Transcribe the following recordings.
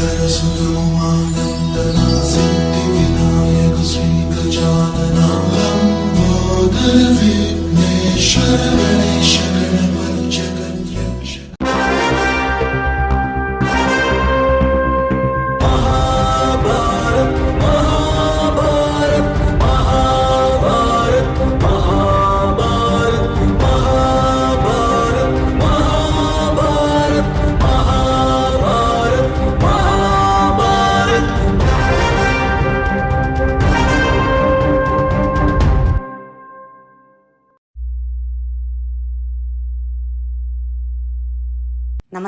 Dersin dumanında nazım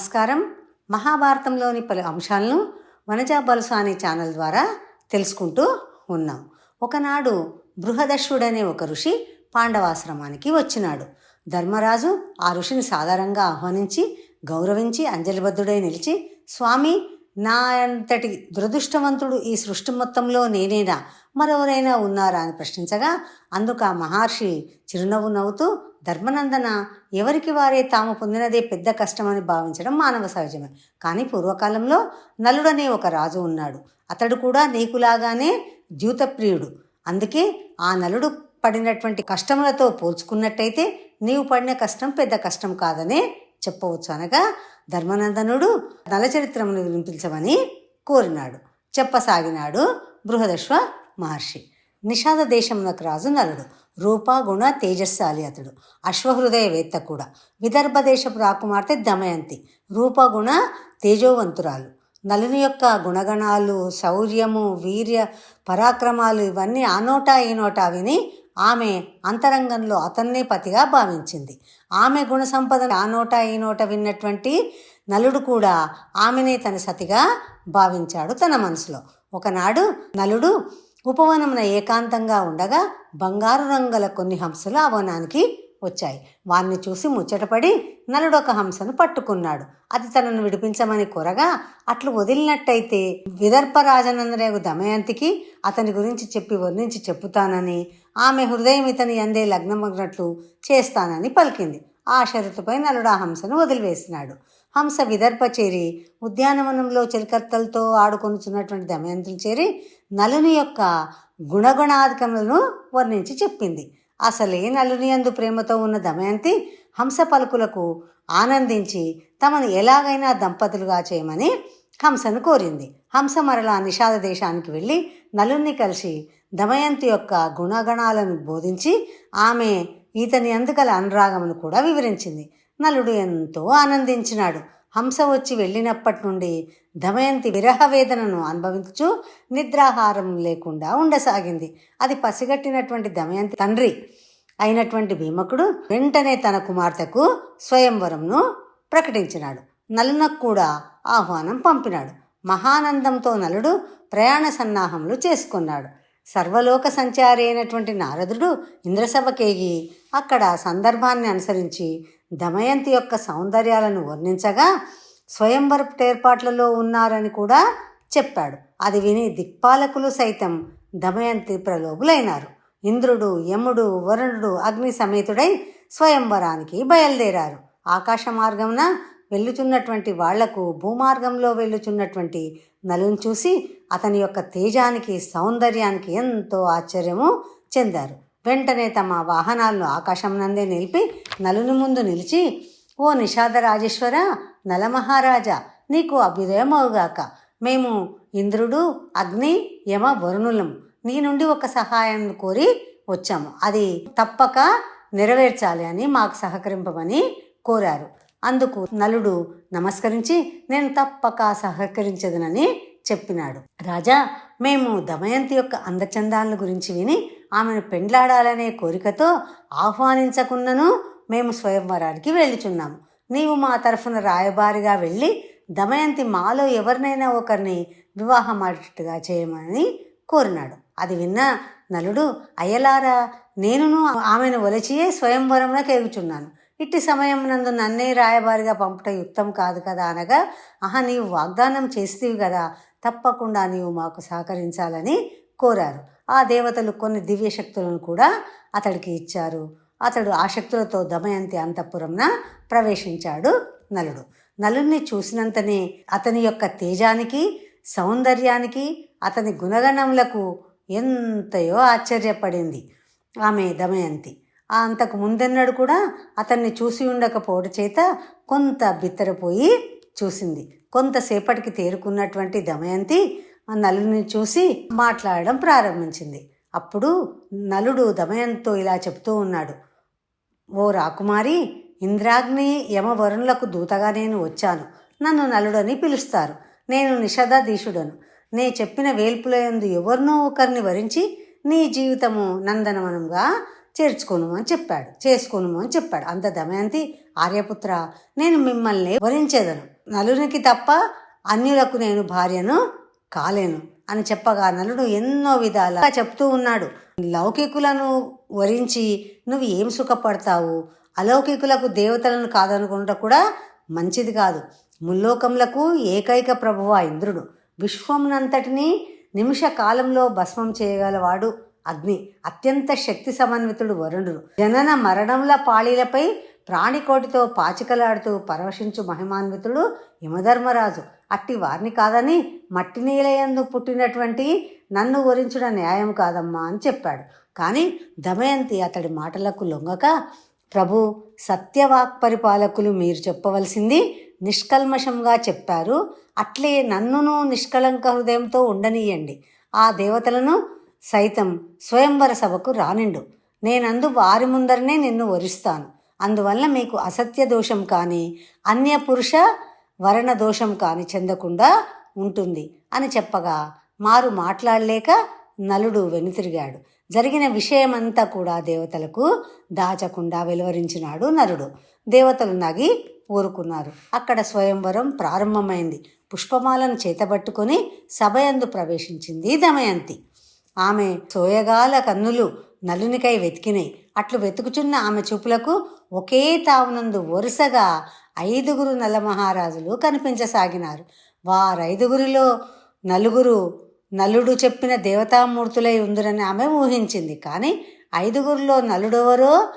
నమస్కారం. మహాభారతంలోని పలు అంశాలను వనజా బలుస అనే ఛానల్ ద్వారా తెలుసుకుంటూ ఉన్నాం. ఒకనాడు బృహదశ్వుడనే ఒక ఋషి పాండవాశ్రమానికి వచ్చినాడు. ధర్మరాజు ఆ ఋషిని సాధారణంగా ఆహ్వానించి గౌరవించి అంజలిబద్ధుడై నిలిచి స్వామి నా అంతటి దురదృష్టవంతుడు ఈ సృష్టి మొత్తంలో నేనేనా? మరెవరైనా ఉన్నారా? అని ప్రశ్నించగా అందుకు ఆ మహర్షి చిరునవ్వు నవ్వుతూ ధర్మనందన ఎవరికి వారే తాము పొందినదే పెద్ద కష్టమని భావించడం మానవ సహజమే. కానీ పూర్వకాలంలో నలుడనే ఒక రాజు ఉన్నాడు. అతడు కూడా నీకులాగానే ద్యూతప్రియుడు. అందుకే ఆ నలుడు పడినటువంటి కష్టములతో పోల్చుకున్నట్టయితే నీవు పడిన కష్టం పెద్ద కష్టం కాదనే చెప్పవచ్చు అనగా ధర్మనందనుడు నలచరిత్రమును వినిపించమని కోరినాడు. చెప్పసాగినాడు బృహదశ్వ మహర్షి. నిషాద దేశమునకు రాజు నలుడు. రూప గుణ తేజస్శాలి అతడు. అశ్వహృదయవేత్త కూడా. విదర్భ దేశపు రాకుమార్తె దమయంతి. రూపగుణ తేజోవంతురాలు. నలుని యొక్క గుణగణాలు శౌర్యము వీర్య పరాక్రమాలు ఇవన్నీ ఆనోటా ఈనోటా విని ఆమె అంతరంగంలో అతన్నే పతిగా భావించింది. ఆమె గుణ సంపద ఆనోట ఈనోట విన్నటువంటి నలుడు కూడా ఆమెనే తన సతిగా భావించాడు తన మనసులో. ఒకనాడు నలుడు ఉపవనమున ఏకాంతంగా ఉండగా బంగారు రంగుల కొన్ని హంసలు ఆ వనానికి వచ్చాయి. వారిని చూసి ముచ్చటపడి నలుడొక హంసను పట్టుకున్నాడు. అది తనను విడిపించమని కోరగా అట్లు వదిలినట్టయితే విదర్భరాజనందరేగు దమయంతికి అతని గురించి చెప్పి వర్ణించి చెప్పుతానని ఆమె హృదయం ఇతని అందే లగ్నమగ్నట్లు చేస్తానని పలికింది. ఆ షరతుపై నలుడా హంసను వదిలివేసినాడు. హంస విదర్భ చేరి ఉద్యానవనంలో చిలకత్తలతో ఆడుకొనుచున్నటువంటి దమయంతులు చేరి నలుని యొక్క గుణగుణాధికములను వర్ణించి చెప్పింది. అసలే నలుని అందు ప్రేమతో ఉన్న దమయంతి హంస పలుకులకు ఆనందించి తమను ఎలాగైనా దంపతులుగా చేయమని హంసను కోరింది. హంస మరలా నిషాద దేశానికి వెళ్ళి నలుని కలిసి దమయంతి యొక్క గుణగణాలను బోధించి ఆమె ఈతని అందుకల అనురాగమును కూడా వివరించింది. నలుడు ఎంతో ఆనందించినాడు. హంస వచ్చి వెళ్ళినప్పటి నుండి దమయంతి విరహ వేదనను అనుభవించు నిద్రాహారం లేకుండా ఉండసాగింది. అది పసిగట్టినటువంటి దమయంతి తండ్రి అయినటువంటి భీమకుడు వెంటనే తన కుమార్తెకు స్వయంవరంను ప్రకటించినాడు. నలునకు కూడా ఆహ్వానం పంపినాడు. మహానందంతో నలుడు ప్రయాణ సన్నాహములు చేసుకున్నాడు. సర్వలోక సంచారి అయినటువంటి నారదుడు ఇంద్రసభకేగి అక్కడ సందర్భాన్ని అనుసరించి దమయంతి యొక్క సౌందర్యాలను వర్ణించగా స్వయంవరపు ఏర్పాట్లలో ఉన్నారని కూడా చెప్పాడు. అది విని దిక్పాలకులు సైతం దమయంతి ప్రలోభులైనారు. ఇంద్రుడు యముడు వరుణుడు అగ్ని సమేతుడై స్వయంవరానికి బయలుదేరారు. ఆకాశ మార్గమున వెళ్ళుచున్నటువంటి వాళ్ళకు భూమార్గంలో వెళ్ళుచున్నటువంటి నలుని చూసి అతని యొక్క తేజానికి సౌందర్యానికి ఎంతో ఆశ్చర్యము చెందారు. వెంటనే తమ వాహనాలను ఆకాశం నందే నిలిపి నలుని ముందు నిలిచి ఓ నిషాద రాజేశ్వర నలమహారాజా నీకు అభ్యుదయమవుగాక. మేము ఇంద్రుడు అగ్ని యమ వరుణులము నీ నుండి ఒక సహాయం కోరి వచ్చాము. అది తప్పక నెరవేర్చాలి అని మాకు సహకరింపమని కోరారు. అందుకు నలుడు నమస్కరించి నేను తప్పక సహకరించదనని చెప్పినాడు. రాజా మేము దమయంతి యొక్క అందచందాల గురించి విని ఆమెను పెండ్లాడాలనే కోరికతో ఆహ్వానించకున్నను మేము స్వయంవరానికి వెళ్ళుచున్నాము నీవు మా తరఫున రాయబారిగా వెళ్ళి దమయంతి మాలో ఎవరినైనా ఒకరిని వివాహమాడేట్టుగా చేయమని కోరినాడు. అది విన్న నలుడు అయ్యలారా నేనును ఆమెను ఒలచియే స్వయంవరంలోకి ఎగుచున్నాను. ఇట్టి సమయం నందు నన్నే రాయబారిగా పంపుట యుక్తం కాదు కదా అనగా ఆహా నీవు వాగ్దానం చేస్తేవి కదా తప్పకుండా నీవు మాకు సహకరించాలని కోరారు. ఆ దేవతలు కొన్ని దివ్య శక్తులను కూడా అతడికి ఇచ్చారు. అతడు ఆ శక్తులతో దమయంతి అంతఃపురంన ప్రవేశించాడు నలుడు. నలుణ్ణి చూసినంతనే అతని యొక్క తేజానికి సౌందర్యానికి అతని గుణగణములకు ఎంతయో ఆశ్చర్యపడింది ఆమె దమయంతి. అంతకు ముందెన్నడు కూడా అతన్ని చూసి ఉండకపోవడం చేత కొంత బిత్తరపోయి చూసింది. కొంతసేపటికి తేరుకున్నటువంటి దమయంతి ఆ నలుని చూసి మాట్లాడడం ప్రారంభించింది. అప్పుడు నలుడు దమయంతో ఇలా చెప్తూ ఉన్నాడు. ఓ రాకుమారి ఇంద్రాగ్ని యమవరుణులకు దూతగా నేను వచ్చాను. నన్ను నలుడని పిలుస్తారు. నేను నిషదాధీశుడను. నే చెప్పిన వేల్పులందు ఎవరినో ఒకరిని వరించి నీ జీవితము నందనవనంగా చేర్చుకోను అని చెప్పాడు. చేసుకోను అని చెప్పాడు. అంత దమయంతి ఆర్యపుత్ర నేను మిమ్మల్ని వరించేదను. నలునికి తప్ప అన్యులకు నేను భార్యను కాలేను అని చెప్పగా నలుడు ఎన్నో విధాలుగా చెప్తూ ఉన్నాడు. లౌకికులను వరించి నువ్వు ఏం సుఖపడతావు? అలౌకికులకు దేవతలను కాదనుకుంటా కూడా మంచిది కాదు. ముల్లోకములకు ఏకైక ప్రభువ ఇంద్రుడు. విశ్వమునంతటినీ నిమిష కాలంలో భస్మం చేయగలవాడు అగ్ని. అత్యంత శక్తి సమన్వితుడు వరుణుడు. జనన మరణముల పాళీలపై ప్రాణికోటితో పాచికలాడుతూ పరవశించు మహిమాన్వితుడు యమధర్మరాజు. అట్టి వారిని కాదని మట్టి నీలయందు పుట్టినటువంటి నన్ను వరించుడ న్యాయం కాదమ్మా అని చెప్పాడు. కానీ దమయంతి అతడి మాటలకు లొంగక ప్రభు సత్యవాక్ పరిపాలకులు మీరు చెప్పవలసింది నిష్కల్మషంగా చెప్పారు. అట్లే నన్నును నిష్కళంక హృదయంతో ఉండనీయండి. ఆ దేవతలను సైతం స్వయంవర సభకు రానిండు. నేనందు వారి ముందరనే నిన్ను వరిస్తాను. అందువల్ల మీకు అసత్య దోషం కానీ అన్య పురుష వరణ దోషం కానీ చెందకుండా ఉంటుంది అని చెప్పగా మారు మాట్లాడలేక నలుడు వెనుతిరిగాడు. జరిగిన విషయమంతా కూడా దేవతలకు దాచకుండా వెలువరించినాడు నరుడు. దేవతలు నగి ఊరుకున్నారు. అక్కడ స్వయంవరం ప్రారంభమైంది. పుష్పమాలను చేతబట్టుకొని సభయందు ప్రవేశించింది దమయంతి. ఆమె సోయగాల కన్నులు నలునికై వెతికినాయి అట్లు వెతుకుచున్న ఆమె చూపులకు ఒకే తావునందు వరుసగా ఐదుగురు నల్లమహారాజులు కనిపించసాగినారు. వారైదుగురిలో నలుగురు నలుడు చెప్పిన దేవతామూర్తులై ఉందిరని ఆమె ఊహించింది. కానీ ఐదుగురిలో నలుడెవరో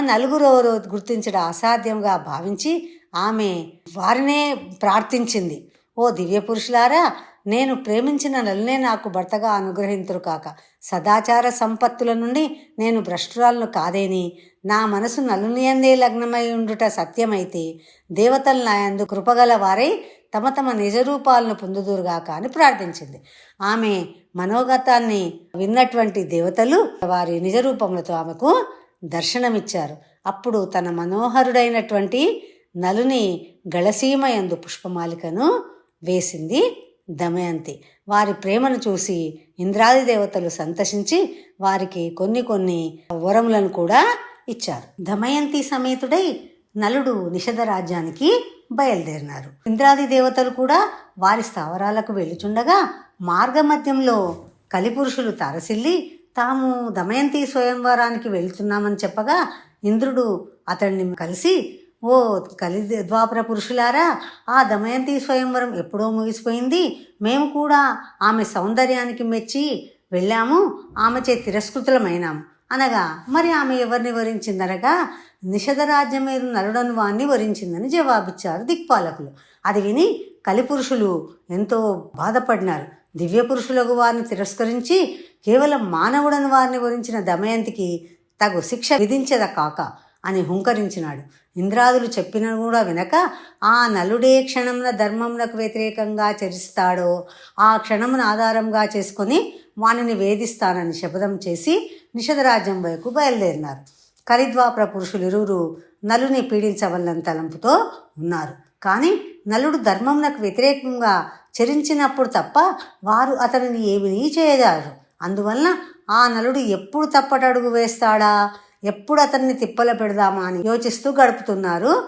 నలుగురెవరో గుర్తించడం అసాధ్యంగా భావించి ఆమె వారినే ప్రార్థించింది. ఓ దివ్య పురుషులారా నేను ప్రేమించిన నలనే నాకు భర్తగా అనుగ్రహింతురు కాక. సదాచార సంపత్తుల నుండి నేను భ్రష్టురాలను కాదేని. నా మనసు నలునియందే లగ్నమై ఉండుట సత్యమైతే. దేవతలు నాయందు కృపగల వారై తమ తమ నిజరూపాలను పొందుదురుగాక అని ప్రార్థించింది. ఆమె మనోగతాన్ని విన్నటువంటి దేవతలు వారి నిజరూపములతో ఆమెకు దర్శనమిచ్చారు. అప్పుడు తన మనోహరుడైనటువంటి నలుని గళసీమ ఎందు పుష్పమాలికను వేసింది. దమయంతి వారి ప్రేమను చూసి ఇంద్రాది దేవతలు సంతసించి వారికి కొన్ని కొన్ని వరములను కూడా ఇచ్చారు. దమయంతి సమేతుడై నలుడు నిషధ రాజ్యానికి బయలుదేరినారు. ఇంద్రాది దేవతలు కూడా వారి స్థావరాలకు వెళ్ళుచుండగా మార్గమధ్యంలో కలిపురుషులు తారసిల్లి తాము దమయంతి స్వయంవరానికి వెళ్తున్నామని చెప్పగా ఇంద్రుడు అతన్ని కలిసి ఓ కలి ద్వాపర పురుషులారా ఆ దమయంతి స్వయంవరం ఎప్పుడో ముగిసిపోయింది. మేము కూడా ఆమె సౌందర్యానికి మెచ్చి వెళ్ళాము. ఆమెచే తిరస్కృతులమైనాము అనగా మరి ఆమె ఎవరిని వరించిందనగా నిషధరాజ్యం మీద నలుడను వాణ్ణి వరించిందని జవాబిచ్చారు దిక్పాలకులు. అది విని కలిపురుషులు ఎంతో బాధపడినారు. దివ్య పురుషులకు వారిని తిరస్కరించి కేవలం మానవుడని వారిని వరించిన దమయంతికి తగు శిక్ష విధించద కాక అని హుంకరించినాడు. ఇంద్రాదులు చెప్పిన కూడా వినక ఆ నలుడే క్షణమున ధర్మమునకు వ్యతిరేకంగా చరిస్తాడో ఆ క్షణమును ఆధారంగా చేసుకొని వానిని వేధిస్తానని శపథం చేసి నిషధరాజ్యం వైపు బయలుదేరినారు. కరిద్వాప్ర పురుషులు ఇరువురు నలుని పీడించవల్లని తలంపుతో ఉన్నారు. కానీ నలుడు ధర్మంనకు వ్యతిరేకంగా చరించినప్పుడు తప్ప వారు అతనిని ఏమీ చేయగలరు అందువలన ఆ నలుడు ఎప్పుడు తప్పటడుగు వేస్తాడా? ఎప్పుడు అతన్ని తిప్పల పెడదామా అని యోచిస్తూ గడుపుతున్నారు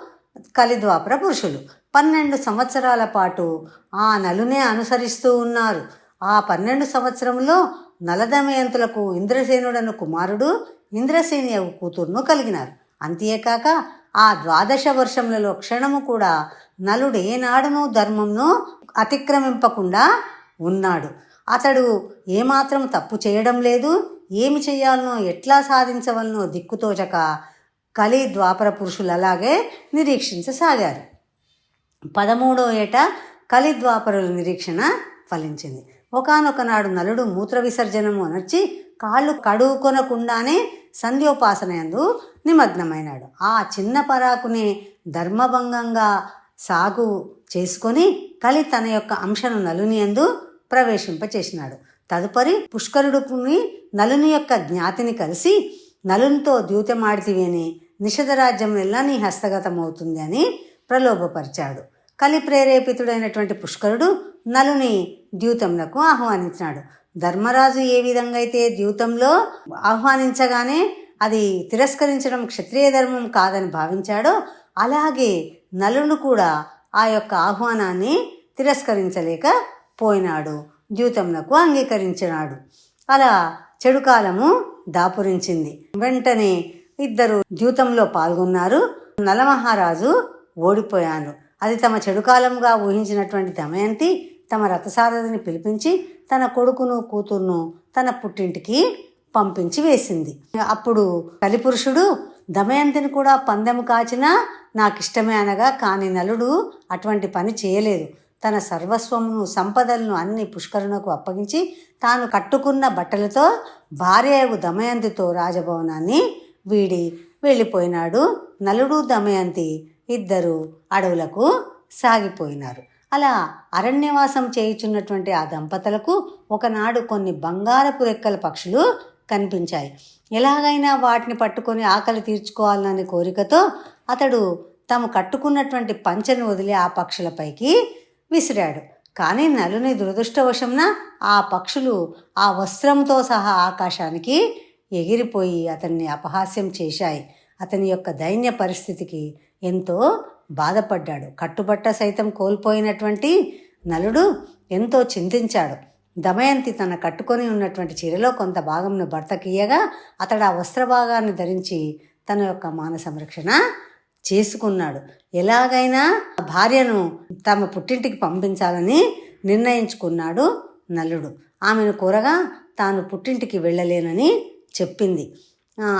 కలిద్వాపర పురుషులు. పన్నెండు సంవత్సరాల పాటు ఆ నలునే అనుసరిస్తూ ఉన్నారు. ఆ పన్నెండు సంవత్సరంలో నలదమయంతులకు ఇంద్రసేనుడను కుమారుడు ఇంద్రసేని కూతురును కలిగినారు. అంతేకాక ఆ ద్వాదశ వర్షములలో క్షణము కూడా నలుడు ఏనాడును ధర్మంను అతిక్రమింపకుండా ఉన్నాడు. అతడు ఏమాత్రం తప్పు చేయడం లేదు. ఏమి చేయాలనో ఎట్లా సాధించవలనో దిక్కుతోచక కలి ద్వాపర పురుషులు అలాగే నిరీక్షించసాగారు. పదమూడో ఏట కలిద్వాపరుల నిరీక్షణ ఫలించింది. ఒకనొక నాడు నలుడు మూత్ర విసర్జనము అనర్చి కాళ్ళు కడుక్కొనకుండానే సంధ్యోపాసనయందు నిమగ్నమైనాడు. ఆ చిన్న పరాకునే ధర్మభంగంగా సాగు చేసుకొని కలి తన యొక్క అంశను నలుని ఎందు ప్రవేశింపచేసినాడు. తదుపరి పుష్కరుడుకుని నలుని యొక్క జ్ఞాతిని కలిసి నలునితో ద్యూతమాడితివి అని నిషధరాజ్యం ఎలా నీ హస్తగతమవుతుంది అని ప్రలోభపరిచాడు. కలి ప్రేరేపితుడైనటువంటి పుష్కరుడు నలుని ద్యూతంలకు ఆహ్వానించినాడు. ధర్మరాజు ఏ విధంగా అయితే ద్యూతంలో ఆహ్వానించగానే అది తిరస్కరించడం క్షత్రియ ధర్మం కాదని భావించాడో అలాగే నలును కూడా ఆ యొక్క ఆహ్వానాన్ని తిరస్కరించలేకపోయినాడు ద్యూతంలకు అంగీకరించినాడు. అలా చెడు కాలము దాపురించింది. వెంటనే ఇద్దరు ద్యూతంలో పాల్గొన్నారు. నలమహారాజు ఓడిపోయాను. అది తమ చెడుకాలంగా ఊహించినటువంటి దమయంతి తమ రథసారథిని పిలిపించి తన కొడుకును కూతుర్ను తన పుట్టింటికి పంపించి వేసింది. అప్పుడు కలిపురుషుడు దమయంతిని కూడా పందెము కాచినా నాకు ఇష్టమే అనగా కాని నలుడు అటువంటి పని చేయలేదు. తన సర్వస్వమును సంపదలను అన్ని పుష్కరునకు అప్పగించి తాను కట్టుకున్న బట్టలతో భార్యకు దమయంతితో రాజభవనాన్ని వీడి వెళ్ళిపోయినాడు. నలుడు దమయంతి ఇద్దరు అడవులకు సాగిపోయినారు. అలా అరణ్యవాసం చేయుచున్నటువంటి ఆ దంపతులకు ఒకనాడు కొన్ని బంగారపు రెక్కల పక్షులు కనిపించాయి. ఎలాగైనా వాటిని పట్టుకొని ఆకలి తీర్చుకోవాలనే కోరికతో అతడు తాము కట్టుకున్నటువంటి పంచను వదిలి ఆ పక్షులపైకి విసిరాడు. కానీ నలుని దురదృష్టవశంన ఆ పక్షులు ఆ వస్త్రంతో సహా ఆకాశానికి ఎగిరిపోయి అతన్ని అపహాస్యం చేశాయి. అతని యొక్క దైన్య పరిస్థితికి ఎంతో బాధపడ్డాడు. కట్టుబట్ట సైతం కోల్పోయినటువంటి నలుడు ఎంతో చింతించాడు. దమయంతి తన కట్టుకొని ఉన్నటువంటి చీరలో కొంత భాగంను భర్తకీయగా అతడు ఆ వస్త్ర భాగాన్ని ధరించి తన యొక్క మాన సంరక్షణ చేసుకున్నాడు. ఎలాగైనా ఆ భార్యను తమ పుట్టింటికి పంపించాలని నిర్ణయించుకున్నాడు నలుడు. ఆమెను కూరగా తాను పుట్టింటికి వెళ్ళలేనని చెప్పింది.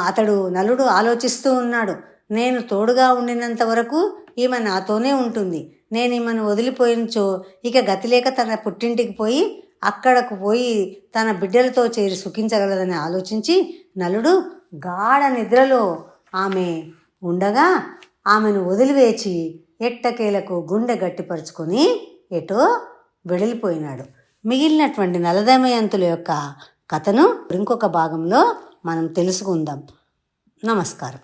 అతడు నలుడు ఆలోచిస్తూ ఉన్నాడు. నేను తోడుగా ఉండినంత వరకు ఈమె నాతోనే ఉంటుంది. నేను ఈమెను వదిలిపోయినచో ఇక గతిలేక తన పుట్టింటికి పోయి అక్కడకు పోయి తన బిడ్డలతో చేరి సుఖించగలదని ఆలోచించి నలుడు గాఢ నిద్రలో ఆమె ఉండగా ఆమెను వదిలివేచి ఎట్టకేలకు గుండె గట్టిపరుచుకొని ఎటో వెడలిపోయినాడు. మిగిలినటువంటి నలదమయంతుల యొక్క కథను ఇంకొక భాగంలో మనం తెలుసుకుందాం. నమస్కారం.